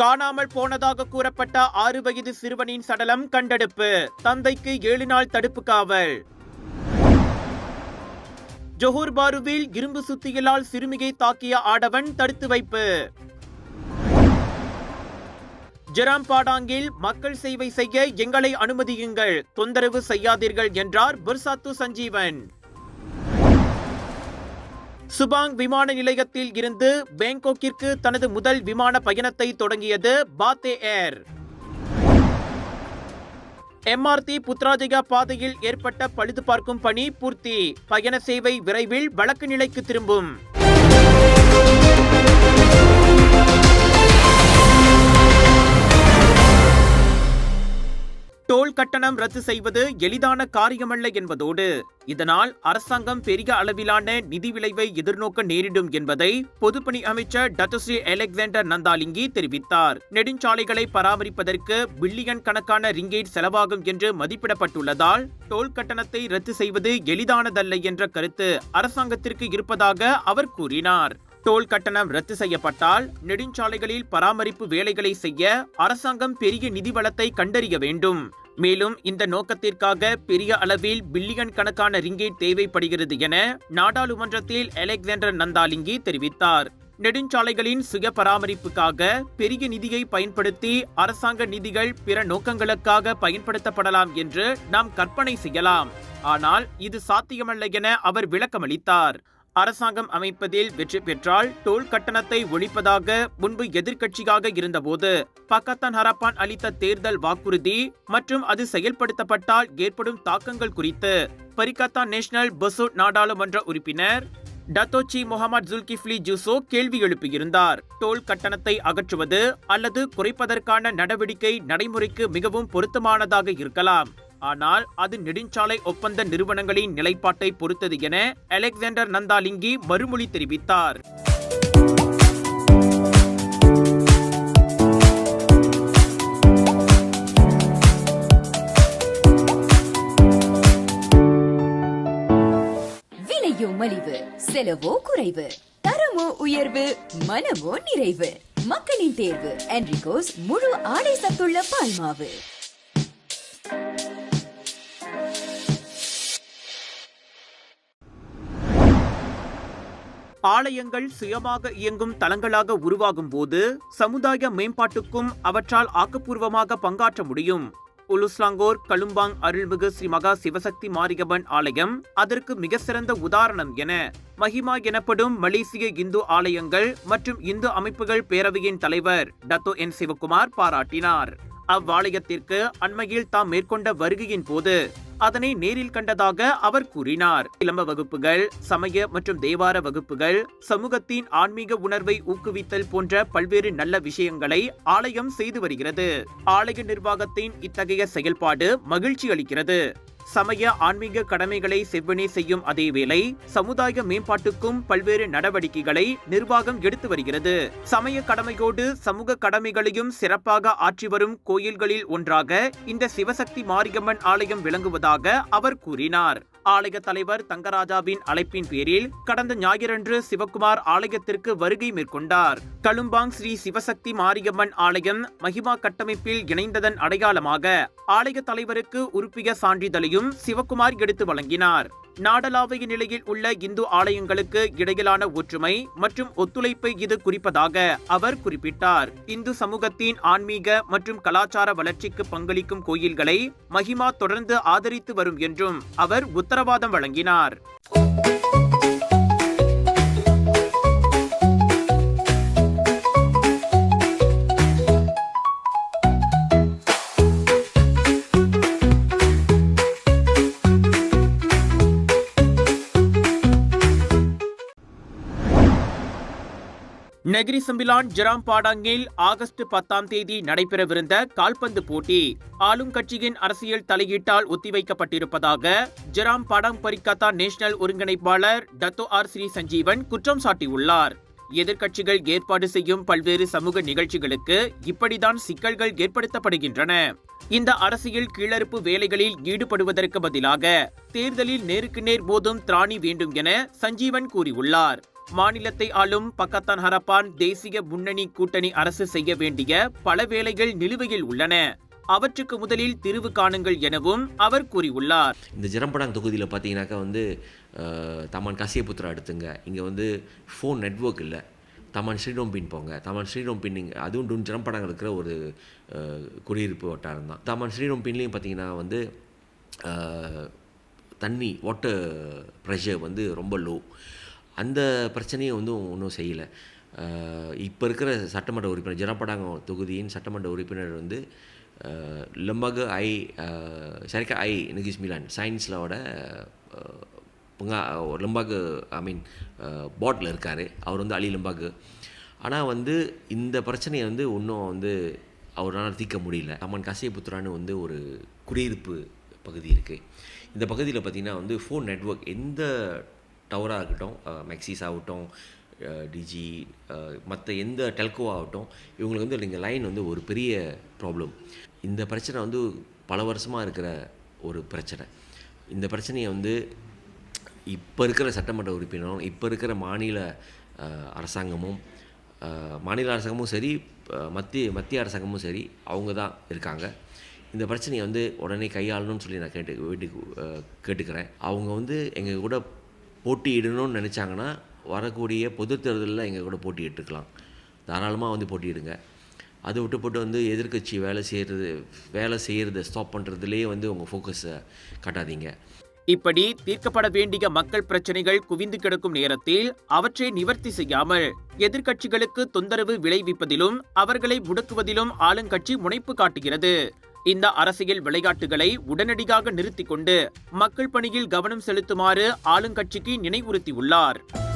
காணாமல் போனதாக கூறப்பட்ட ஆறு வயது சிறுவனின் சடலம் கண்டெடுப்பு. தந்தைக்கு ஏழு நாள் தடுப்பு காவல். ஜொஹூர் பாருவில் இரும்பு சுத்தியலால் சிறுமியை தாக்கிய ஆடவன் தடுத்து வைப்பு. ஜெராம் பாடாங்கில் மக்கள் சேவை செய்ய எங்களை அனுமதியுங்கள். தொந்தரவு செய்யாதீர்கள் என்றார் புர்சாத்து சஞ்சீவன். சுபாங் விமான நிலையத்தில் இருந்து பேங்காக்கிற்கு தனது முதல் விமான பயணத்தை தொடங்கியது பாத்தே ஏர். எம்ஆர்டி புத்ராஜயா பாதையில் ஏற்பட்ட பழுது பார்க்கும் பணி பூர்த்தி. பயண சேவை விரைவில் வழக்கு நிலைக்கு திரும்பும். டோல் கட்டணம் ரத்து செய்வது எளிதான காரியமல்ல என்பதோடு இதனால் அரசாங்கம் பெரிய அளவிலான நிதி விளைவை எதிர்நோக்க நேரிடும் என்பதை பொதுப்பணி அமைச்சர் டத்தஸ்ரீ அலெக்சாண்டர் நந்தாலிங்கி தெரிவித்தார். நெடுஞ்சாலைகளை பராமரிப்பதற்கு பில்லியன் கணக்கான ரிங்கேட் செலவாகும் என்று மதிப்பிடப்பட்டுள்ளதால் டோல் கட்டணத்தை ரத்து செய்வது எளிதானதல்ல என்ற கருத்து அரசாங்கத்திற்கு இருப்பதாக அவர் கூறினார். டோல் கட்டணம் ரத்து செய்யப்பட்டால் நெடுஞ்சாலைகளில் பராமரிப்பு வேலைகளை செய்ய அரசாங்கம் பெரிய நிதி வளத்தை கண்டறிய வேண்டும். மேலும் இந்த நோக்கத்திற்காக பெரிய அளவில் பில்லியன் கணக்கான ரிங்கேட் தேவைப்படுகிறது என நாடாளுமன்றத்தில் அலெக்சாண்டர் நந்தாலிங்கி தெரிவித்தார். நெடுஞ்சாலைகளின் சுய பராமரிப்புக்காக பெரிய நிதியை பயன்படுத்தி அரசாங்க நிதிகள் பிற நோக்கங்களுக்காக பயன்படுத்தப்படலாம் என்று நாம் கற்பனை செய்யலாம். ஆனால் இது சாத்தியமல்ல என அவர் விளக்கமளித்தார். அரசாங்கம் அமைப்பதில் வெற்றி பெற்றால் டோல் கட்டணத்தை ஒழிப்பதாக முன்பு எதிர்க்கட்சியாக இருந்தபோது பக்கத்தான் ஹரப்பான் அளித்த தேர்தல் வாக்குறுதி மற்றும் அது செயல்படுத்தப்பட்டால் ஏற்படும் தாக்கங்கள் குறித்து பரிகத்தா நேஷனல் பசூட் நாடாளுமன்ற உறுப்பினர் டத்தோச்சி முகமது ஜுல்கிஃப்லி ஜூசோ கேள்வி எழுப்பியிருந்தார். டோல் கட்டணத்தை அகற்றுவது அல்லது குறைப்பதற்கான நடவடிக்கை நடைமுறைக்கு மிகவும் பொருத்தமானதாக இருக்கலாம். ஆனால் அது நெடுஞ்சாலை ஒப்பந்த நிறுவனங்களின் நிலைப்பாட்டை பொறுத்தது என அலெக்சாண்டர் நந்தாலிங்கி மறுமொழி தெரிவித்தார். விலையோ மலிவு செலவோ குறைவு தரமோ உயர்வு மனமோ நிறைவு. மக்களின் தேர்வு என்ரிகோஸ் முழு ஆடை சத்துள்ள பால்மாவு. ஆலயங்கள் சுயமாக இயங்கும் தளங்களாக உருவாகும் போது சமுதாய மேம்பாட்டுக்கும் அவற்றால் ஆக்கப்பூர்வமாக பங்காற்ற முடியும். உலுஸ்லாங்கோர் கலும்பாங் அருள்மிகு ஸ்ரீ மகா சிவசக்தி மாரியம்மன் ஆலயம் அதற்கு மிக சிறந்த உதாரணம் என மஹிமா எனப்படும் மலேசிய இந்து ஆலயங்கள் மற்றும் இந்து அமைப்புகள் பேரவையின் தலைவர் டத்தோ என் சிவகுமார் பாராட்டினார். அவ்வாலயத்திற்கு அண்மையில் தாம் மேற்கொண்ட வருகையின் போது அதனை நேரில் கண்டதாக அவர் கூறினார். இளம்ப வகுப்புகள் சமய மற்றும் தேவார வகுப்புகள் சமூகத்தின் ஆன்மீக உணர்வை ஊக்குவித்தல் போன்ற பல்வேறு நல்ல விஷயங்களை ஆலயம் செய்து வருகிறது. ஆலய நிர்வாகத்தின் இத்தகைய செயல்பாடு மகிழ்ச்சி அளிக்கிறது. சமய ஆன்மீக கடமைகளை செவ்வனே செய்யும் அதேவேளை சமுதாய மேம்பாட்டுக்கும் பல்வேறு நடவடிக்கைகளை நிர்வாகம் எடுத்து வருகிறது. சமய கடமையோடு சமூக கடமைகளையும் சிறப்பாக ஆற்றி வரும் கோயில்களில் ஒன்றாக இந்த சிவசக்தி மாரியம்மன் ஆலயம் விளங்குவதாக அவர் கூறினார். ஆலய தலைவர் தங்கராஜாவின் அழைப்பின் பேரில் கடந்த ஞாயிறன்று சிவகுமார் ஆலயத்திற்கு வருகை மேற்கொண்டார். கலும்பாங் ஸ்ரீ சிவசக்தி மாரியம்மன் ஆலயம் மகிமா கட்டமைப்பில் இணைந்ததன் அடையாளமாக ஆலய தலைவருக்கு உறுப்பிய சான்றிதழையும் சிவகுமார் எடுத்து வழங்கினார். நாடளாவிய நிலையில் உள்ள இந்து ஆலயங்களுக்கு இடையிலான ஒற்றுமை மற்றும் ஒத்துழைப்பை இது குறிப்பதாக அவர் குறிப்பிட்டார். இந்து சமூகத்தின் ஆன்மீக மற்றும் கலாச்சார வளர்ச்சிக்கு பங்களிக்கும் கோயில்களை மஹிமா தொடர்ந்து ஆதரித்து வரும் என்றும் அவர் உத்தரவாதம் வழங்கினார். நெகிரி சம்பிலான் ஜெராம் பாடாங்கில் ஆகஸ்ட் பத்தாம் தேதி நடைபெறவிருந்த கால்பந்து போட்டி ஆளும் கட்சியின் அரசியல் தலையீட்டால் ஒத்திவைக்கப்பட்டிருப்பதாக ஜெராம் பாடாங் பரிகாத்தா நேஷனல் ஒருங்கிணைப்பாளர் டத்தோ ஆர் ஸ்ரீ சஞ்சீவன் குற்றம் சாட்டியுள்ளார். எதிர்க்கட்சிகள் ஏற்பாடு செய்யும் பல்வேறு சமூக நிகழ்ச்சிகளுக்கு இப்படிதான் சிக்கல்கள் ஏற்படுத்தப்படுகின்றன. இந்த அரசியல் கீழறுப்பு வேலைகளில் ஈடுபடுவதற்கு பதிலாக தேர்தலில் நேருக்கு நேர் போதும் திராணி வேண்டும் என சஞ்சீவன் கூறியுள்ளார். மாநிலத்தை ஆளும் பக்கத்தான் ஹரப்பான் தேசிய முன்னணி கூட்டணி அரசு செய்ய வேண்டிய பல வேலைகள் நிலுவையில் உள்ளன. அவற்றுக்கு முதலில் தீர்வு காணுங்கள் எனவும் அவர் கூறியுள்ளார். இந்த ஜெரம்படாங் தொகுதியில் பார்த்தீங்கன்னாக்கா வந்து தமான் கசியபுத்திரா எடுத்துங்க. இங்கே வந்து ஃபோன் நெட்வொர்க் இல்லை. தமான் ஸ்ரீடோம்பின் போங்க. தமான் ஸ்ரீடோம்பின் இங்க- அதுவும் டூன் ஜெரம்படாங் இருக்கிற ஒரு குடியிருப்பு வட்டாரம் தான். தமான் ஸ்ரீடோம்பின்லேயும் பார்த்தீங்கன்னா வந்து தண்ணி வாட்டர் ப்ரெஷர் வந்து ரொம்ப லோ அந்த பிரச்சனையை வந்து ஒன்றும் செய்யலை. இப்போ இருக்கிற சட்டமன்ற உறுப்பினர் ஜனப்படாங்க தொகுதியின் சட்டமன்ற உறுப்பினர் வந்து லம்பகு ஐ சரிக்கா ஐ நெகிஸ் மிலான் சயின்ஸ்லோட புங்கா லம்பாக்கு ஐ மீன் போர்டில் இருக்கார். அவர் வந்து அலி லம்பாக்கு ஆனால் வந்து இந்த பிரச்சனையை வந்து இன்னும் வந்து அவரால் தீர்க்க முடியல. அம்மன் கசியபுத்திரான்னு வந்து ஒரு குடியிருப்பு பகுதி இருக்குது இந்த பகுதியில் பார்த்திங்கன்னா வந்து ஃபோன் நெட்வொர்க் எந்த டவராக இருக்கட்டும் மெக்சிஸ் ஆகட்டும் டிஜி மற்ற எந்த டெல்கோ ஆகட்டும் இவங்களுக்கு வந்து நீங்கள் லைன் வந்து ஒரு பெரிய ப்ராப்ளம் இந்த பிரச்சனை வந்து பல வருஷமாக இருக்கிற ஒரு பிரச்சனை. இந்த பிரச்சனையை வந்து இப்போ இருக்கிற சட்டமன்ற உறுப்பினரும் இப்போ இருக்கிற மாநில அரசாங்கமும் மாநில அரசாங்கமும் சரி மத்திய மத்திய அரசாங்கமும் சரி அவங்க தான் இருக்காங்க. இந்த பிரச்சனையை வந்து உடனே கையாளணும்னு சொல்லி நான் கேட்டு வீட்டுக்கு கேட்டுக்கிறேன். அவங்க வந்து எங்கள் கூட போட்டியிடணும்னு நினச்சாங்கன்னா வரக்கூடிய பொது தேர்தலில் எங்கள் கூட போட்டியிட்டுருக்கலாம் தாராளமாக வந்து போட்டியிடுங்க. அதை விட்டு போட்டு வந்து எதிர்க்கட்சி வேலை செய்கிறது வேலை செய்கிறத ஸ்டாப் பண்ணுறதுலேயே வந்து உங்கள் ஃபோக்கஸை காட்டாதீங்க. இப்படி தீர்க்கப்பட வேண்டிய மக்கள் பிரச்சனைகள் குவிந்து கிடக்கும் நேரத்தில் அவற்றை நிவர்த்தி செய்யாமல் எதிர்க்கட்சிகளுக்கு தொந்தரவு விளைவிப்பதிலும் அவர்களை முடக்குவதிலும் ஆளுங்கட்சி முனைப்பு காட்டுகிறது. இந்த அரசியல் விளையாட்டுகளை உடனடியாக நிறுத்திக் கொண்டு மக்கள் பணியில் கவனம் செலுத்துமாறு ஆளுங்கட்சிக்கு நினைவுறுத்தியுள்ளார்.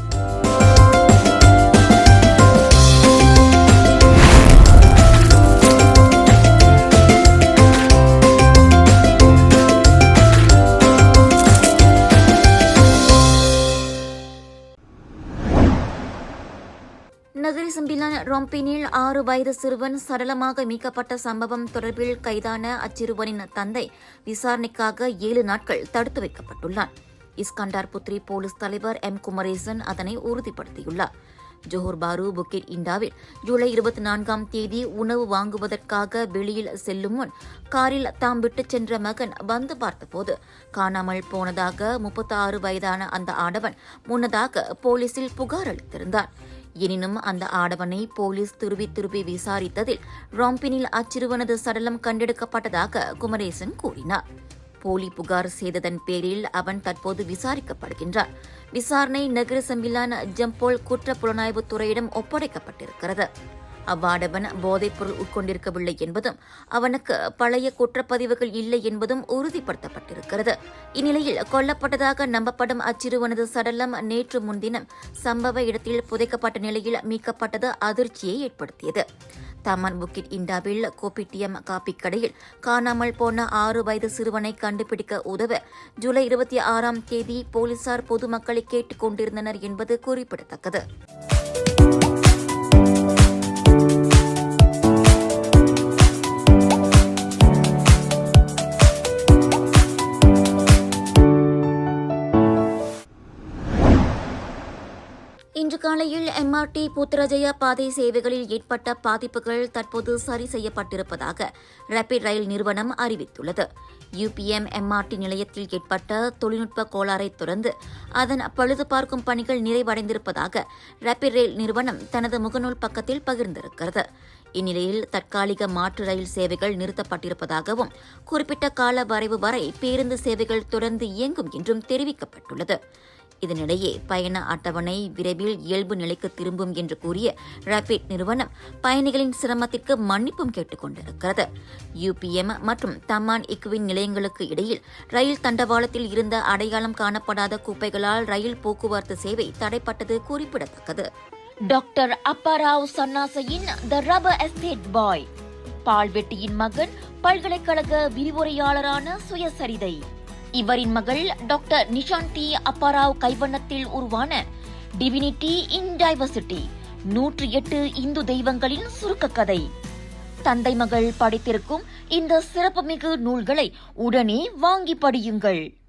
நகரி ரொம்பினில் ஆறு வயது சிறுவன் சடலமாக மீட்கப்பட்ட சம்பவம் தொடர்பில் கைதான அச்சிறுவனின் தந்தை விசாரணைக்காக ஏழு நாட்கள் தடுத்து வைக்கப்பட்டுள்ளான் இஸ்கண்டார் புத்ரி போலீஸ் தலைவர் எம். குமரேசன் அதனை உறுதிப்படுத்தியுள்ளார். ஜோஹர் பாரு புக்கிட் இண்டாவில் ஜூலை இருபத்தி நான்காம் தேதி உணவு வாங்குவதற்காக வெளியில் செல்லும் முன் காரில் தாம் விட்டுச் சென்ற மகன் வந்து பார்த்தபோது காணாமல் போனதாக முப்பத்தாறு வயதான அந்த ஆடவன் முன்னதாக போலீசில் புகார் அளித்திருந்தான் எனினும் அந்த ஆடவனை போலீஸ் திருப்பி திருப்பி விசாரித்ததில் ராம்பினில் அச்சிறுவனது சடலம் கண்டெடுக்கப்பட்டதாக குமரேசன் கூறினார். போலி புகார் செய்ததன் பேரில் அவன் தற்போது விசாரிக்கப்படுகின்றான். விசாரணை நகர சம்பிலான ஜம்போல் குற்ற புலனாய்வுத் துறையிடம் ஒப்படைக்கப்பட்டிருக்கிறது. அவ்வாடவன் போதைப்பொருள் உட்கொண்டிருக்கவில்லை என்பதும் அவனுக்கு பழைய குற்றப்பதிவுகள் இல்லை என்பதும் உறுதிப்படுத்தப்பட்டிருக்கிறது. இந்நிலையில் கொல்லப்பட்டதாக நம்பப்படும் அச்சிறுவனது சடலம் நேற்று முன்தினம் சம்பவ இடத்தில் புதைக்கப்பட்ட நிலையில் மீட்கப்பட்டது அதிர்ச்சியை ஏற்படுத்தியது. தமன் புக்கிட் இண்டாவில் கோபிட்டியம் காப்பி கடையில் காணாமல் போன ஆறு வயது சிறுவனை கண்டுபிடிக்க உதவ ஜூலை இருபத்தி ஆறாம் தேதி போலீசார் பொதுமக்களை கேட்டுக் கொண்டிருந்தனர் என்பது குறிப்பிடத்தக்கது. காலையில் எம்ஆர்டி புத்திரஜயா பாதை சேவைகளில் ஏற்பட்ட பாதிப்புகள் தற்போது சரி செய்யப்பட்டிருப்பதாக ரேபிட் ரயில் நிறுவனம் அறிவித்துள்ளது. யுபிஎம் எம்ஆர்டி நிலையத்தில் ஏற்பட்ட தொழில்நுட்ப கோளாறை தொடர்ந்து அதன் பழுது பார்க்கும் பணிகள் நிறைவடைந்திருப்பதாக ரேபிட் ரயில் நிறுவனம் தனது முகநூல் பக்கத்தில் பகிர்ந்திருக்கிறது. இந்நிலையில் தற்காலிக மாற்று ரயில் சேவைகள் நிறுத்தப்பட்டிருப்பதாகவும் குறிப்பிட்ட கால வரைவு வரை பேருந்து சேவைகள் தொடர்ந்து இயங்கும் என்றும் தெரிவிக்கப்பட்டுள்ளது. இதனிடையே பயண அட்டவணை விரைவில் இயல்பு நிலைக்கு திரும்பும் என்று கூறிய ரேபிட் நிறுவனம் பயணிகளின் சிரமத்திற்கு மன்னிப்பும் கேட்டுக் கொண்டிருக்கிறது யுபிஎம் மற்றும் தமான் இக்குவின் நிலையங்களுக்கு இடையில் ரயில் தண்டவாளத்தில் இருந்த அடையாளம் காணப்படாத குப்பைகளால் ரயில் போக்குவரத்து சேவை தடைப்பட்டது குறிப்பிடத்தக்கது. டாக்டர் அப்பாராவ் சன்னாசையின் த ரப்பர் எஸ்டேட் பாய் பால்வெட்டியின் மகன் பல்கலைக்கழக விரிவுரையாளரான சுயசரிதை. இவரின் மகள் டாக்டர் நிஷாந்தி அப்பாராவ் கைவண்ணத்தில் உருவான டிவினிட்டி இன் டைவர்சிட்டி நூற்றி எட்டு இந்து தெய்வங்களின் சுருக்க கதை தந்தை மகள் படித்திருக்கும் இந்த சிறப்புமிகு நூல்களை உடனே வாங்கி படியுங்கள்.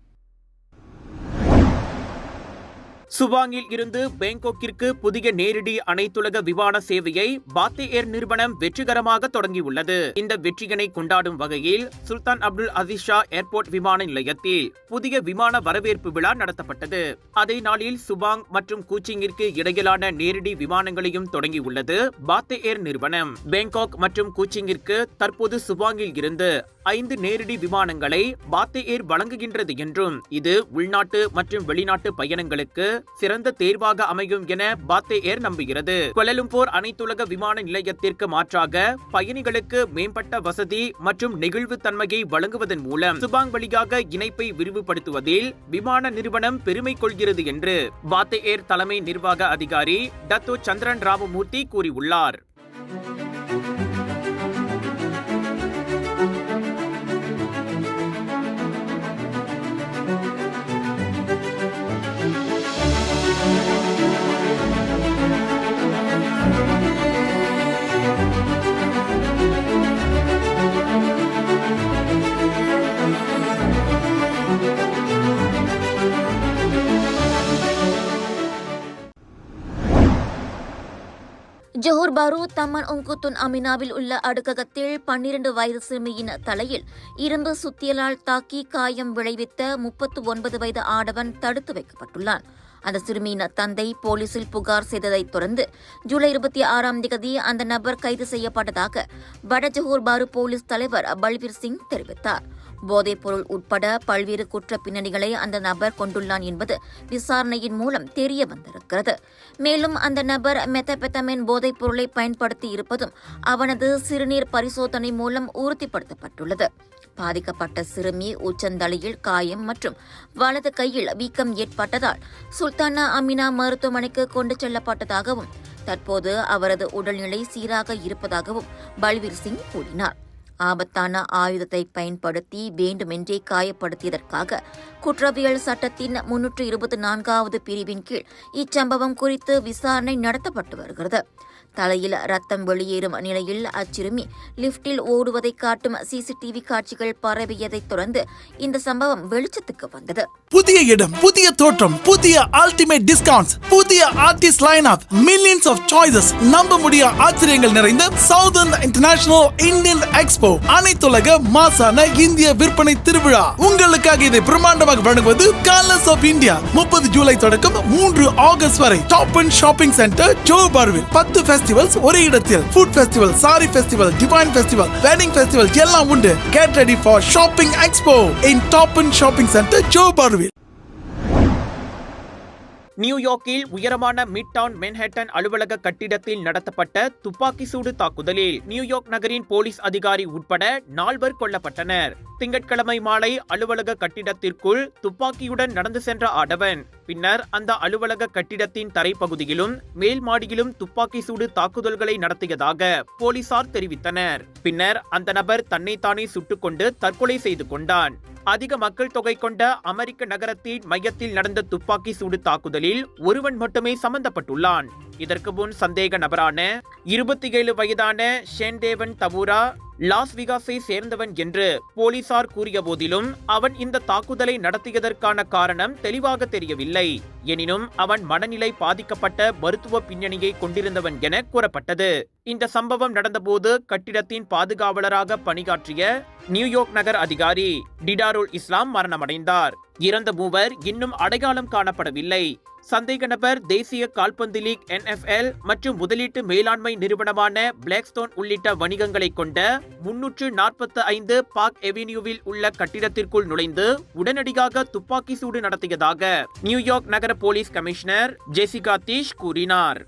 சுபாங்கில் இருந்து பேங்காக்கிற்கு புதிய நேரடி அனைத்துலக விமான சேவையை பாத்தே ஏர் நிறுவனம் வெற்றிகரமாக தொடங்கியுள்ளது. இந்த வெற்றியினை கொண்டாடும் வகையில் Sultan Abdul Aziz Shah airport விமான நிலையத்தில் புதிய விமான வரவேற்பு விழா நடத்தப்பட்டது. அதே நாளில் சுபாங் மற்றும் கூச்சிங்கிற்கு இடையிலான நேரடி விமானங்களையும் தொடங்கியுள்ளது பாத்தே ஏர் நிறுவனம். பேங்காக் மற்றும் கூச்சிங்கிற்கு தற்போது சுபாங்கில் இருந்து ஐந்து நேரடி விமானங்களை பாத்தே ஏர் வழங்குகின்றது என்றும் இது உள்நாட்டு மற்றும் வெளிநாட்டு பயணங்களுக்கு சிறந்த தேர்வாக அமையும் என பாத்தே ஏர் நம்புகிறது. கொலலும்போர் அனைத்துலக விமான நிலையத்திற்கு மாற்றாக பயணிகளுக்கு மேம்பட்ட வசதி மற்றும் நெகிழ்வு தன்மையை வழங்குவதன் மூலம் சுபாங் வழியாக இணைப்பை விரிவுபடுத்துவதில் விமான நிறுவனம் பெருமை கொள்கிறது என்று பாத்தே ஏர் தலைமை நிர்வாக அதிகாரி டத்தோ சந்திரன் ராமமூர்த்தி கூறியுள்ளார். தம்மன் உங்குத்துன் அமினாவில் உள்ள அடுக்ககத்தில் பன்னிரண்டு வயது சிறுமியின் தலையில் இரும்பு சுத்தியலால் தாக்கி காயம் விளைவித்த முப்பத்து ஒன்பது வயது ஆடவன் தடுத்து வைக்கப்பட்டுள்ளான். அந்த சிறுமியின் தந்தை போலீசில் புகார் செய்ததைத் தொடர்ந்து ஜூலை இருபத்தி ஆறாம் தேதி அந்த நபர் கைது செய்யப்பட்டதாக வட பாரு போலீஸ் தலைவர் பல்வீர் சிங் தெரிவித்தார். போதைப்பொருள் உட்பட பல்வேறு குற்ற பின்னணிகளை அந்த நபர் கொண்டுள்ளான் என்பது விசாரணையின் மூலம் தெரிய வந்திருக்கிறது. மேலும் அந்த நபர் மெத்தபெத்தமின் போதைப் பொருளை பயன்படுத்தி இருப்பதும் அவனது சிறுநீர் பரிசோதனை மூலம் உறுதிப்படுத்தப்பட்டுள்ளது. பாதிக்கப்பட்ட சிறுமி உச்சந்தலையில் காயம் மற்றும் வலது கையில் வீக்கம் ஏற்பட்டதால் சுல்தானா அமினா மருத்துவமனைக்கு கொண்டு செல்லப்பட்டதாகவும் தற்போது அவரது உடல்நிலை சீராக இருப்பதாகவும் பல்வீர் சிங் கூறினார். ஆபத்தான ஆயுதத்தை பயன்படுத்தி வேண்டுமென்றே காயப்படுத்தியதற்காக குற்றவியல் சட்டத்தின் முன்னூற்று இருபத்தி நான்காவது பிரிவின் கீழ் இச்சம்பவம் குறித்து விசாரணை நடத்தப்பட்டு வருகிறது. தலையில் ரத்தம் வெளியேறும் நிலையில் அச்சிறுமி லிப்டில் ஓடுவதை காட்டும் சிசிடிவி காட்சிகள் பரவியதைத் தொடர்ந்து இந்த சம்பவம் வெளிச்சத்துக்கு வந்தது. புதிய இடம் புதிய தோற்றம் புதிய அல்டிமேட் டிஸ்கவுண்ட்ஸ் புதிய artist line up millions of choices நம்ப முடிய ஆச்சரியங்கள் நிறைந்த சவுதர்ன் இன்டர்நேஷனல் இந்தியன் எக்ஸ்போ அனைத்துலக மாசான இந்திய விற்பனை திருவிழா. உங்களுக்காக இதை பிரம்மாண்டமாக வழங்குவது கலர்ஸ் ஆஃப் இந்தியா முப்பது ஜூலை தொடக்கம் மூன்று ஆகஸ்ட் வரை. Top and shopping centre Joe பார்வில் பத்து ஃபெஸ்டிவல்ஸ் ஒரே இடத்தில். Food festival sari festival divine festival wedding festival எல்லாம் உண்டு. Get ready for shopping expo in Toppen shopping centre Johor பார்வில் நியூயார்க்கில் உயரமான மிட் டவுன் மென்ஹட்டன் அலுவலக கட்டிடத்தில் நடத்தப்பட்ட துப்பாக்கி சூடு தாக்குதலில் நியூயார்க் நகரின் போலீஸ் அதிகாரி உட்பட நால்வர் கொல்லப்பட்டனர். திங்கட்கிழமை மாலை அலுவலக கட்டிடத்திற்குள் துப்பாக்கியுடன் நடந்து சென்ற ஆடவன். பின்னர் அந்த அலுவலக கட்டிடத்தின் தரைப்பகுதியிலும் மேல் மாடியிலும் துப்பாக்கி சூடு தாக்குதல்களை நடத்தியதாக போலீசார் தெரிவித்தனர். பின்னர் அந்த நபர் தன்னைத்தானே சுட்டுக்கொண்டு தற்கொலை செய்து கொண்டான். அதிக மக்கள் தொகை கொண்ட அமெரிக்க நகரத்தின் மையத்தில் நடந்த துப்பாக்கி சூடு தாக்குதலில் ஒருவன் மட்டுமே சம்பந்தப்பட்டுள்ளான். இதற்கு முன் சந்தேக நபரான இருபத்தி ஏழு வயதான ஷேன்தேவன் தபூரா லாஸ் விகாஸை சேர்ந்தவன் என்று போலீசார் கூறிய போதிலும் அவன் இந்த தாக்குதலை நடத்தியதற்கான காரணம் தெளிவாக தெரியவில்லை. எனினும் அவன் மனநிலை பாதிக்கப்பட்ட மருத்துவ பின்னணியை கொண்டிருந்தவன் என கூறப்பட்டது. இந்த சம்பவம் நடந்தபோது கட்டிடத்தின் பாதுகாவலராக பணியாற்றிய நியூயார்க் நகர் அதிகாரி டிடாருல் இஸ்லாம் மரணமடைந்தார். இறந்த மூவர் இன்னும் அடையாளம் காணப்படவில்லை. சந்தேக நபர் தேசிய கால்பந்து லீக் என்எஃப்எல் மற்றும் முதலீட்டு மேலாண்மை நிறுவனமான பிளாக்ஸ்டோன் உள்ளிட்ட வணிகங்களை கொண்ட முன்னூற்று நாற்பத்தி ஐந்து பார்க் எவென்யூவில் உள்ள கட்டிடத்திற்குள் நுழைந்து உடனடியாக துப்பாக்கி சூடு நடத்தியதாக நியூயார்க் நகர போலீஸ் கமிஷனர் ஜெசிகா தீஷ் கூறினார்.